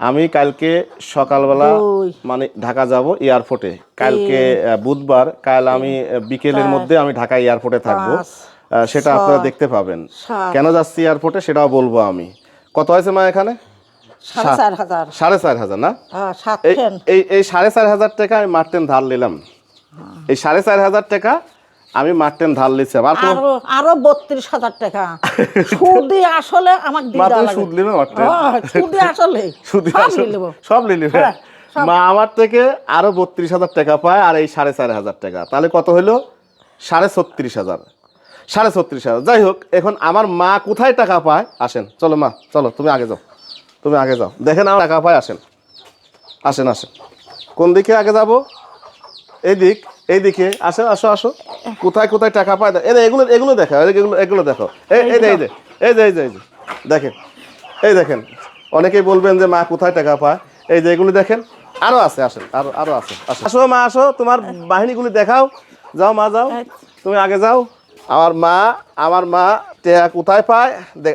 আমি কালকে সকালবেলা মানে ঢাকা যাব এয়ারপোর্টে। কালকে বুধবার কাল আমি বিকেলের মধ্যে আমি ঢাকা এয়ারপোর্টে থাকব। সেটা আপনারা দেখতে পাবেন। কেন যাচ্ছি এয়ারপোর্টে সেটাও বলব আমি। কত হয়েছে মা এখানে? সাড়ে চার হাজার। না? হ্যাঁ এই এই এই সাড়ে চার হাজার টাকা আমি মারটেন ধার নিলাম। এই সাড়ে চার হাজার টাকা আমি মারটেন ধার নিচ্ছিলাম আর আরও আরও বত্রিশ হাজার টাকা। সুদি আসলে আমাকে দিয়ে মাত্র সুদ নিবে মারটেন হ্যাঁ, সুদি আসলে। সুদি সব আসল- সব নিয়ে নিবে? হ্যাঁ, মা আমার থেকে আরও বত্রিশ হাজার টাকা পায় আর এই সাড়ে চার হাজার টাকা। তাহলে কত হলো সাড়ে ছত্রিশ হাজার। সাড়ে ছত্রিশ হাজার। যাই হোক এখন আমার মা কোথায় টাকা পায়? আসেন চলো মা চলো তুমি আগে যাও। তুমি আগে যাও। দেখেন আমার টাকা পায় আসেন। আসেন আসেন। কোন দিকে আগে যাব? এই দিক এই দিকে আসো। আসো কোথায় কোথায় টাকা পায় এই এগুলো এগুলো দেখো এগুলো এগুলো দেখো এই এই যে এই যে এই যে এই যে এই যে দেখেন এই দেখেন। অনেকেই বলবেন যে মা কোথায় টাকা পায়? এই যে এগুলো দেখেন আরও আছে আসেন আরও আরও আছে আসো আসো মা আসো তোমার বাহিনীগুলি দেখাও। যাও মা যাও তুমি আগে যাও। আমার মা আমার মা টেয়া কোথায় পায়?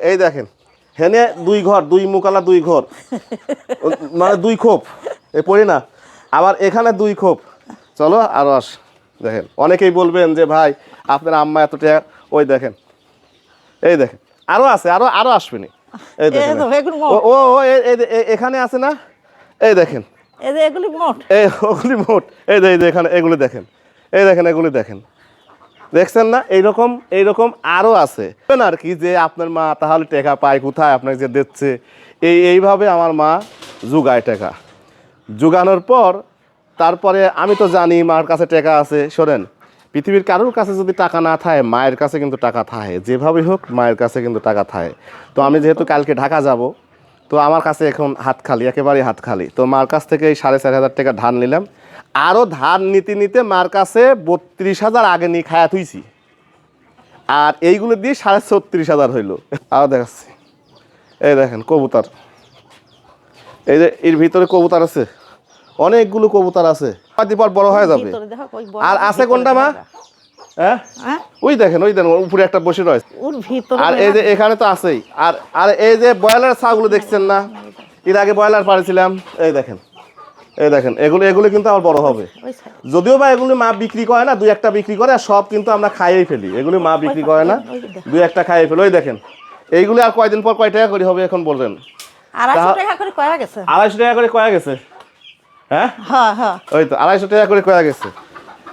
এই দেখেন হেনে দুই ঘর দুই মুকালা দুই ঘর। মানে দুই খোপ এ পড়ি না। আবার এখানে দুই খোপ। চলো আরও আস। দেখেন অনেকেই বলবেন যে ভাই আপনার আম্মা এত টাকা ওই দেখেন এই দেখেন আরও আছে আরও আরও আসবেনি। এই দেখেন। ও ও এখানে আছে না? এই দেখেন। এই যে এগুলি মোট। এই ওগুলি মোট। এই এই এখানে এগুলি দেখেন এই দেখেন এগুলি দেখেন। দেখছেন না? এইরকম এইরকম আরও আছে। আর কি যে আপনার মা তাহলে টাকা পায় কোথায় আপনাকে যে দিচ্ছে? এই এইভাবে আমার মা জুগায় টাকা। জুগানোর পর তারপরে আমি তো জানি মার কাছে টাকা আছে, শোনেন, পৃথিবীর কারোর কাছে যদি টাকা না থাকে, মায়ের কাছে কিন্তু টাকা থাকে, যেভাবেই হোক মায়ের কাছে কিন্তু টাকা থাকে। তো আমি যেহেতু কালকে ঢাকা যাব, তো আমার কাছে এখন হাত খালি, একেবারেই হাত খালি। তো মার কাছ থেকে এই সাড়ে চার হাজার টাকা ধার নিলাম। আরও ধান নিতে নিতে মার কাছে বত্রিশ হাজার আগে নিয়ে খায়া থুইছি। আর এইগুলো দিয়ে সাড়ে ছত্রিশ হাজার হইল। আরও দেখাচ্ছি। এই দেখেন, কবুতর। এই যে এর ভিতরে কবুতর আছে। অনেকগুলো কবুতর আছে। কয়দিন বড় হয়ে যাবে। আর আছে কোনটা মা? হ্যাঁ? হ্যাঁ? ওই দেখেন ওই দেখেন উপরে একটা বসে রয়েছে। আর এই যে এখানে তো আছেই। আর আর এই যে ব্রয়লার ছাগুলো দেখছেন না? এর আগে ব্রয়লার পাড়েছিলাম। এই দেখেন এই দেখেন এগুলো এগুলো কিন্তু আমার বড় হবে। যদিও বা এগুলি মা বিক্রি করে না দুই একটা বিক্রি করে আর সব কিন্তু আমরা খাইয়েই ফেলি। এগুলি মা বিক্রি করে না দুই একটা খাইয়ে ফেলি। ওই দেখেন এইগুলি আর কয়দিন পর কয় টাকা করে হবে এখন বলবেন? আড়াইশো টাকা করে কয়া গেছে। আড়াইশো টাকা করে কয়া গেছে? হ্যাঁ? হ্যাঁ হ্যাঁ। ওই তো আড়াইশো টাকা করে কয়া গেছে।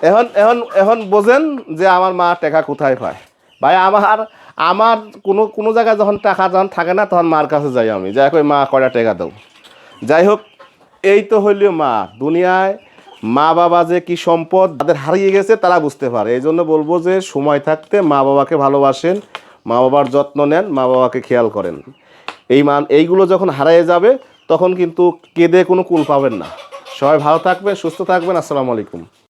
এখন এখন এখন বোঝেন যে আমার মা টাকা কোথায় পায়। ভাই আমার আমার কোনো কোনো জায়গায় যখন টাকা যখন থাকে না তখন মার কাছে যাই আমি। যাই কই মা কয়টা টাকা দাও। যাই হোক এই তো হইল মা। দুনিয়ায় মা বাবা যে কি সম্পদ তাদের হারিয়ে গেছে তারা বুঝতে পারে। এই জন্য বলব যে সময় থাকতে মা বাবাকে ভালোবাসেন মা বাবার যত্ন নেন মা বাবাকে খেয়াল করেন। এই মান এইগুলো যখন হারিয়ে যাবে তখন কিন্তু কেঁদে কোনো কুল পাবেন না। সবাই ভালো থাকবে সুস্থ থাকবেন আসসালামু আলাইকুম।